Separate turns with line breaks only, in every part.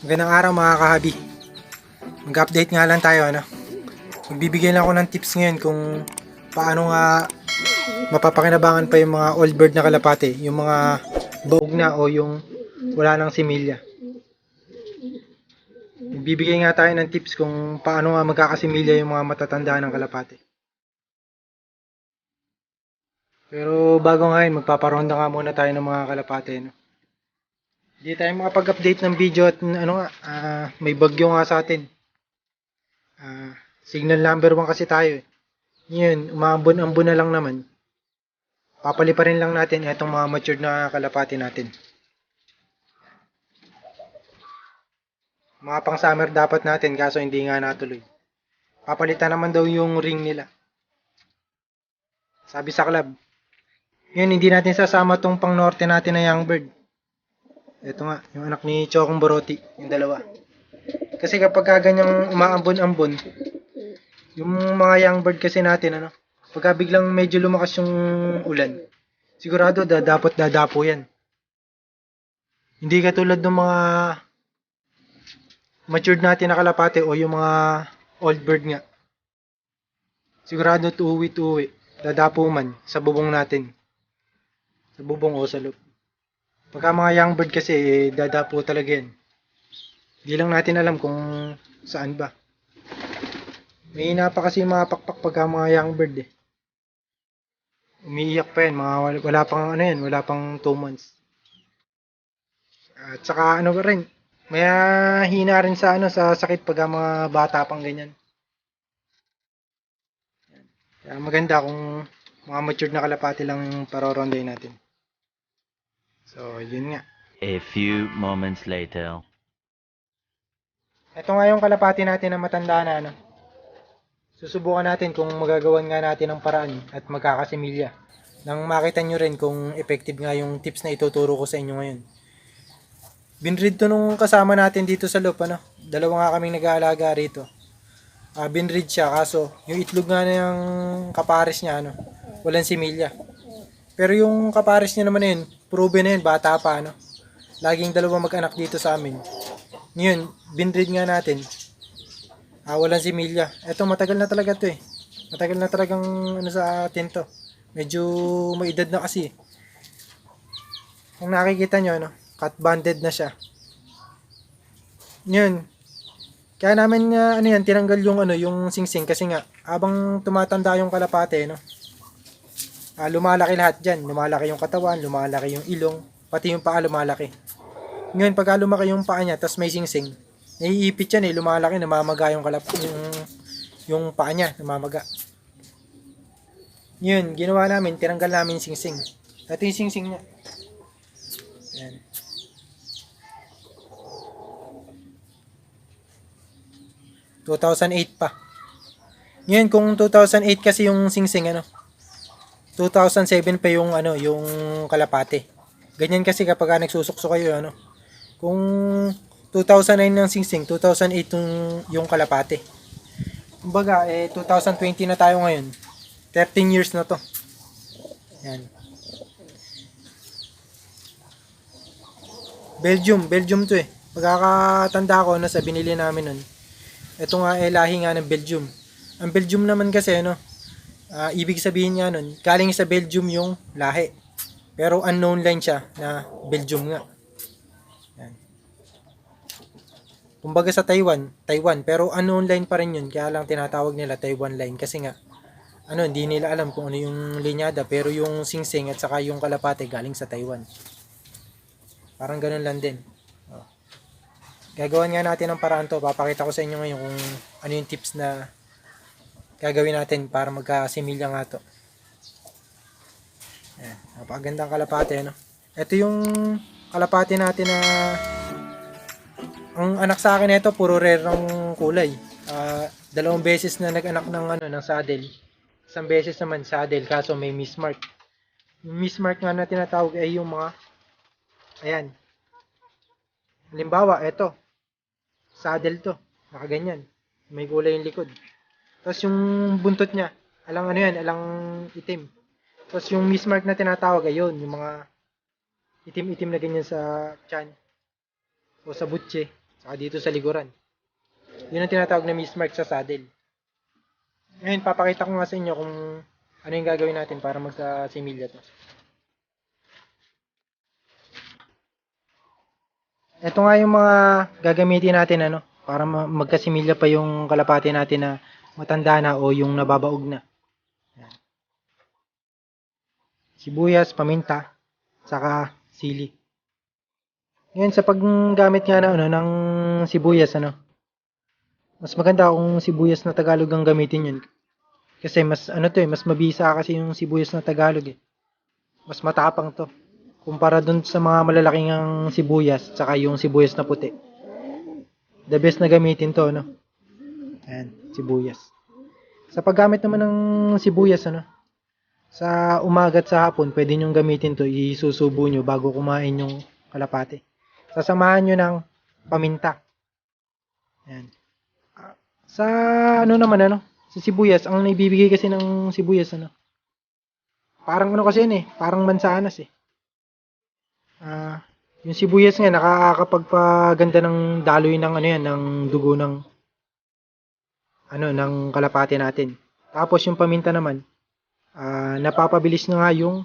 Magandang araw mga kahabi. Mag-update nga lang tayo ano. Magbibigay lang ako ng tips ngayon kung paano nga mapapakinabangan pa yung mga old bird na kalapate, yung mga baog na o yung wala nang similya. Magbibigay nga tayo ng tips kung paano nga magkakasimilya yung mga matatanda ng kalapate. Pero bago nga yun, magpaparonda nga muna tayo ng mga kalapate. No? Hindi tayo makapag-update ng video at ano nga, ah, may bagyo nga sa atin. Ah, signal number 1 kasi tayo. eh. Yun, umaambon-ambon na lang naman. Papaliparin lang natin itong mga matured na kalapati natin. Mga pang summer dapat natin kaso hindi nga natuloy. Papalitan naman daw yung ring nila. Sabi sa club. Yun, hindi natin sasama tong pang norte natin na young bird. Ito nga, yung anak ni Chokong Boroti, yung dalawa. Kasi kapag ka ganyang umaambon-ambon, yung mga young bird kasi natin, ano, pagka biglang medyo lumakas yung ulan, sigurado dadapot dadapo yan. Hindi katulad ng mga matured natin na kalapate o yung mga old bird nga. Sigurado tuwi-tuwi, dadapo man sa bubong natin. Sa bubong o sa loob. Pagka mga young bird kasi, eh, dadapo talaga yan. Hindi lang natin alam kung saan ba. May pa kasi mga pakpak pagka mga young bird eh. Umiiyak pa yan, mga wala, wala pang ano yan, wala pang 2 months. At saka ano pa rin, may hina rin sa ano sa sakit pagka mga bata pang ganyan. Kaya maganda kung mga matured na kalapati lang yung paroronday natin. So, yun nga.
A few moments later.
Ito nga yung kalapati natin na matanda na ano. Susubukan natin kung magagawan nga natin ng paraan at magkakasimilya. Nang makita nyo rin kung effective nga yung tips na ituturo ko sa inyo ngayon. Binread to nung kasama natin dito sa loop, ano. Dalawa nga kaming nag-aalaga rito. Ah, binread siya, kaso yung itlog nga ng kapares niya, ano, walang similya. Pero yung kapares niya naman na yun, proven na yun, bata pa, ano. Laging dalawa mag-anak dito sa amin. Ngayon, binread nga natin. Ah, walang similya. Eto, matagal na talaga to eh. Matagal na talagang ano sa atin to. Medyo may edad na kasi. Kung nakikita nyo, ano, cut banded na siya. Yun. Kaya namin nga, ano yan, tinanggal yung, ano, yung singsing kasi nga, habang tumatanda yung kalapate, no, ah, lumalaki lahat dyan. Lumalaki yung katawan, lumalaki yung ilong, pati yung paa lumalaki. Ngayon, pagka lumaki yung paa niya, tapos may singsing, naiipit yan eh, lumalaki, namamaga yung kalap, yung, yung paa niya, namamaga. Yun, ginawa namin, tinanggal namin singsing. Ito yung singsing niya. Yan. ...2008 pa. Ngayon, kung 2008 kasi yung singsing, ano, 2007 pa yung ano, yung kalapate. Ganyan kasi kapag nagsusukso kayo ano. Kung 2009 ng singsing, 2008 yung, yung kalapate. Kumbaga, eh 2020 na tayo ngayon. 13 years na to. Yan. Belgium, Belgium to eh. Pagkakatanda ko, nasa binili namin nun. Ito nga eh, lahi nga ng Belgium. Ang Belgium naman kasi, ano, Ah, ibig sabihin nga nun, galing sa Belgium yung lahi. Pero unknown line siya na Belgium nga. Yan. Kumbaga sa Taiwan, Taiwan, pero unknown line pa rin yun. Kaya lang tinatawag nila Taiwan line kasi nga, ano, hindi nila alam kung ano yung linyada, pero yung singsing at saka yung kalapate galing sa Taiwan. Parang ganun lang din. Oh. Gagawan nga natin ng paraan to. Papakita ko sa inyo ngayon kung ano yung tips na gagawin natin para magkasimilya nga to. Ayan, napakagandang kalapate, ano? Ito yung kalapate natin na ang anak sa akin nito puro rare ng kulay. Ah, dalawang beses na nag-anak ng ano ng saddle. isang beses naman saddle kaso may mismark. Mismark nga na tinatawag ay yung mga ayan. Halimbawa, eto. Saddle to. Nakaganyan. May kulay yung likod. Tapos yung buntot niya, alang ano yan, alang itim. Tapos yung mismark na tinatawag ay yun, yung mga itim-itim na ganyan sa chan o sa butche, saka dito sa likuran. Yun ang tinatawag na mismark sa saddle. Ngayon, papakita ko nga sa inyo kung ano yung gagawin natin para magka-similya to. Ito nga yung mga gagamitin natin ano, para ma- magkasimilya pa yung kalapati natin na matanda na o yung nababaog na. Yan. Sibuyas, paminta, saka sili. Ngayon sa paggamit nga na ano ng sibuyas ano. Mas maganda kung sibuyas na Tagalog ang gamitin yun. Kasi mas ano to eh, mas mabisa kasi yung sibuyas na Tagalog eh. Mas matapang to. Kumpara dun sa mga malalaking ang sibuyas, tsaka yung sibuyas na puti. The best na gamitin to, no? Ayan, sibuyas. Sa paggamit naman ng sibuyas, ano? Sa umaga at sa hapon, pwede nyo gamitin to, isusubo nyo bago kumain yung kalapate. Sasamahan nyo ng paminta. Ayan. Ah, Sa ano naman, ano? Sa sibuyas, ang naibibigay kasi ng sibuyas, ano? Parang ano kasi yun eh, parang mansanas eh. Ah, yung sibuyas nga nakakapagpaganda ng daloy ng ano yan, ng dugo ng ano ng kalapate natin. Tapos yung paminta naman, ah, napapabilis na nga yung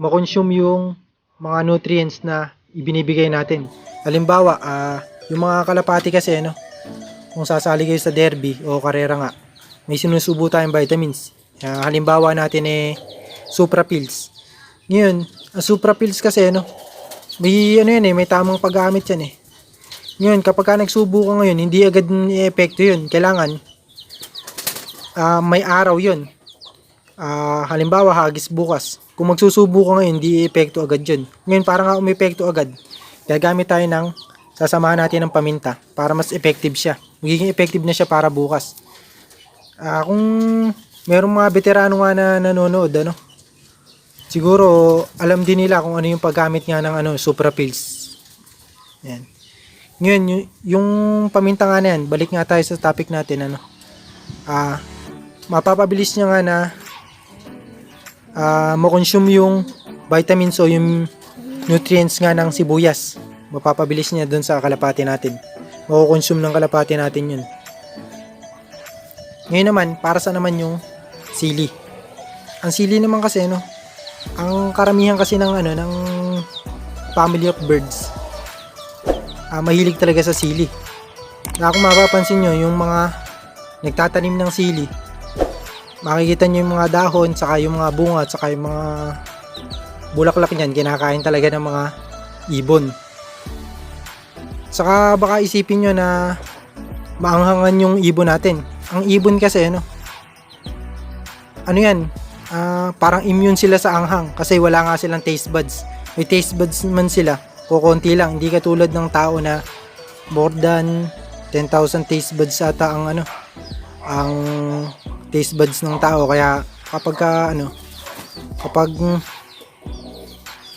makonsume yung mga nutrients na ibinibigay natin. Halimbawa, ah, yung mga kalapati kasi ano, kung sasali kayo sa derby o karera nga, may sinusubo tayong vitamins. Ah, halimbawa natin eh Supra Pills. Ngayon, ang Supra Pills kasi ano, may ano yan eh, may tamang paggamit yan eh. Ngayon, kapag ka nagsubo ka ngayon, hindi agad i-epekto yun. Kailangan, ah, may araw yun. Ah, halimbawa, hagis bukas. Kung magsusubo ka ngayon, hindi i-epekto agad yun. Ngayon, para nga umepekto agad, gagamit tayo ng, sasamahan natin ng paminta para mas effective siya. Magiging effective na siya para bukas. Ah, kung merong mga veterano nga na nanonood, ano, siguro alam din nila kung ano yung paggamit nga ng ano, Supra Pills. Yan. Ngayon, yung, paminta nga na yan, balik nga tayo sa topic natin, ano. Ah, mapapabilis niya nga na ah, makonsume yung vitamins o yung nutrients nga ng sibuyas. Mapapabilis niya dun sa kalapati natin. Makukonsume ng kalapati natin yun. Ngayon naman, para sa naman yung sili. Ang sili naman kasi, no, ang karamihan kasi ng ano, ng family of birds, ah, mahilig talaga sa sili. Na kung mapapansin nyo, yung mga nagtatanim ng sili, makikita nyo yung mga dahon, saka yung mga bunga, saka yung mga bulaklak niyan, kinakain talaga ng mga ibon. Saka baka isipin nyo na maanghangan yung ibon natin. Ang ibon kasi, ano, ano yan, ah, parang immune sila sa anghang kasi wala nga silang taste buds. May taste buds man sila, kukunti lang. Hindi katulad ng tao na more than 10,000 taste buds ata ang ano, ang taste buds ng tao. Kaya kapag ka, ano, kapag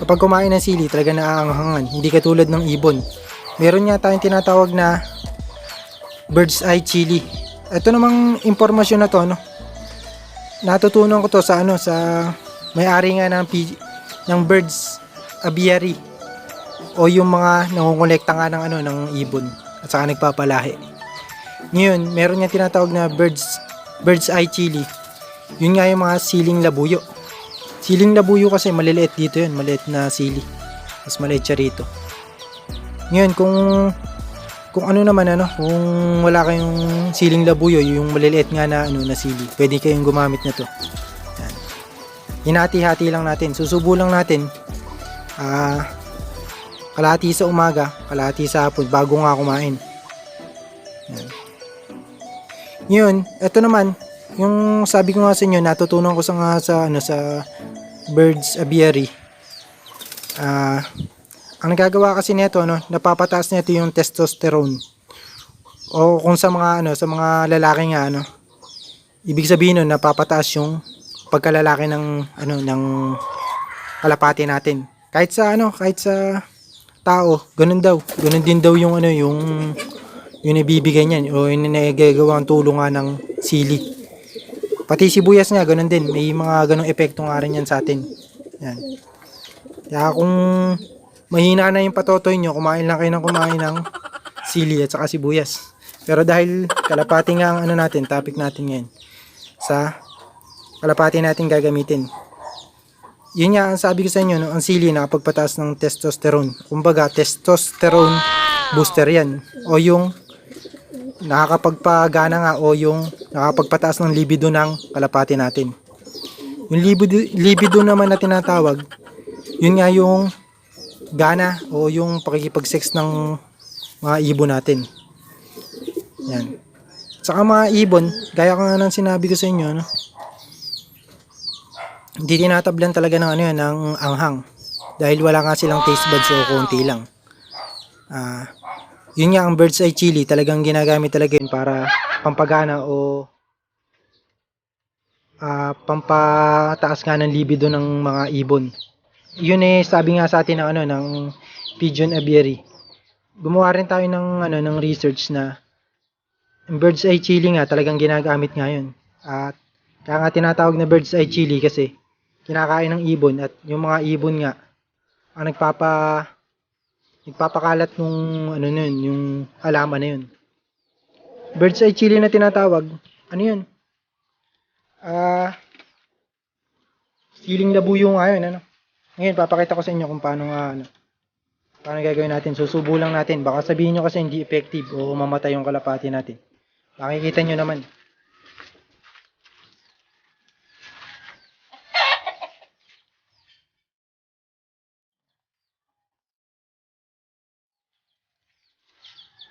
kapag kumain ng sili, talaga naaanghangan. Hindi katulad ng ibon. Meron nga tayong tinatawag na bird's eye chili. Ito namang impormasyon na to, no? Natutunan ko to sa ano sa may-ari nga ng P- ng birds aviary o yung mga nangongolekta nga ng ano ng ibon at saka nagpapalahi. Ngayon, meron nga tinatawag na birds bird's eye chili. Yun nga yung mga siling labuyo. Siling labuyo kasi maliliit dito yun, maliit na sili. Mas maliit siya rito. Ngayon, kung kung ano naman ano, kung wala kayong siling labuyo, yung maliliit nga na ano na sili, pwede kayong gumamit na to. Yan. Hinati-hati lang natin. Susubo lang natin. Ah, kalahati sa umaga, kalahati sa hapon bago nga kumain. Yan. Yun, ito naman, yung sabi ko nga sa inyo, natutunan ko sa nga sa ano sa birds aviary. Ah, ang nagagawa kasi nito no, napapataas nito yung testosterone. O kung sa mga ano, sa mga lalaki nga ano, ibig sabihin nun napapataas yung pagkalalaki ng ano ng kalapati natin. Kahit sa ano, kahit sa tao, ganun daw. Ganun din daw yung ano, yung yung ibibigay niyan o yung nagagawa ang tulong nga ng sili. Pati sibuyas nga, ganun din. May mga ganung epekto nga rin yan sa atin. Yan. Kaya kung mahina na yung patotoy nyo, kumain lang kayo ng kumain ng sili at saka sibuyas. Pero dahil kalapati nga ang ano natin, topic natin ngayon, sa kalapati natin gagamitin. Yun nga, ang sabi ko sa inyo, no, ang sili nakapagpataas ng testosterone. Kumbaga, testosterone booster yan. O yung nakakapagpagana nga o yung nakakapagpataas ng libido ng kalapati natin. Yung libido, libido naman na tinatawag, yun nga yung gana o yung pakikipag-sex ng mga ibon natin. Yan. Saka mga ibon, gaya ko nga ng sinabi ko sa inyo, no? hindi tinatablan talaga ng ano yan, ng anghang. Dahil wala nga silang taste buds o konti lang. Ah, yun nga ang bird's eye chili, talagang ginagamit talaga yun para pampagana o ah, pampataas nga ng libido ng mga ibon. Yun eh, sabi nga sa atin ng ano, ng pigeon aviary. Gumawa rin tayo ng ano, ng research na bird's eye chili nga talagang ginagamit ngayon. At kaya nga tinatawag na bird's eye chili kasi kinakain ng ibon at yung mga ibon nga ang nagpapa nagpapakalat nung ano nun, yung halaman na yun. Bird's eye chili na tinatawag, ano yun? Ah, siling labuyo nga yun, ano? Ngayon, papakita ko sa inyo kung paano nga, ano, paano gagawin natin. Susubo lang natin. Baka sabihin nyo kasi hindi effective o mamatay yung kalapati natin. Makikita nyo naman.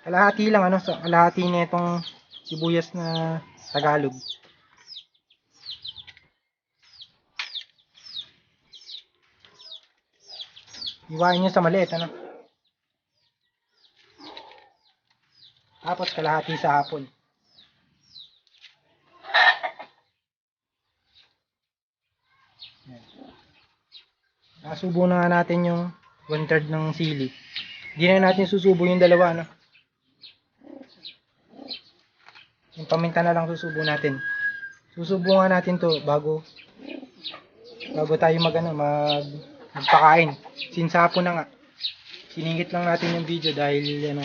Kalahati lang ano, sa kalahati na itong sibuyas na Tagalog. Iwain nyo sa maliit, ano? Tapos kalahati sa hapon. Nasubo na natin yung one third ng sili. Hindi na natin susubo yung dalawa, ano? Yung paminta na lang susubo natin. Susubo nga natin to bago bago tayo mag ano, mag magpakain. Sinsapo na nga. Siningit lang natin yung video dahil ano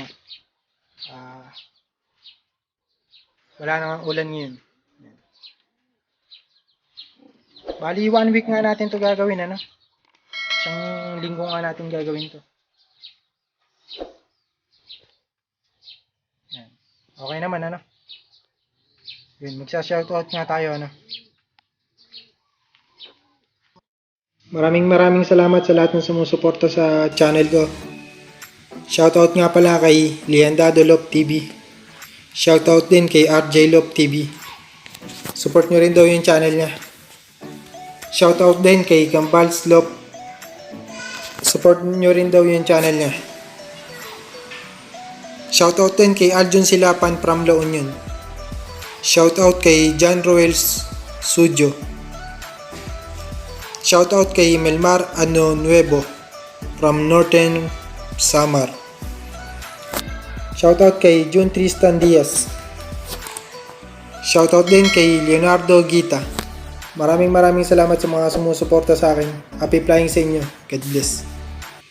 ah wala nang ulan ngayon. Bali, one week nga natin to gagawin, ano? Isang linggo nga natin gagawin to. Okay naman, ano? Yun, magsa-shoutout nga tayo, ano? Maraming maraming salamat sa lahat ng sumusuporta sa channel ko. Shoutout nga pala kay Liandado Lop TV. Shoutout din kay RJ Lop TV. Support nyo rin daw yung channel niya. Shoutout din kay Gambals Lop. Support nyo rin daw yung channel niya. Shoutout din kay Aljon Silapan from La Union. Shoutout kay John Roels Studio. Shoutout kay Melmar Ano Nuevo from Northern Samar. Shoutout kay Jun Tristan Diaz. Shoutout din kay Leonardo Gita. Maraming maraming salamat sa mga sumusuporta sa akin. Happy flying sa inyo. God bless.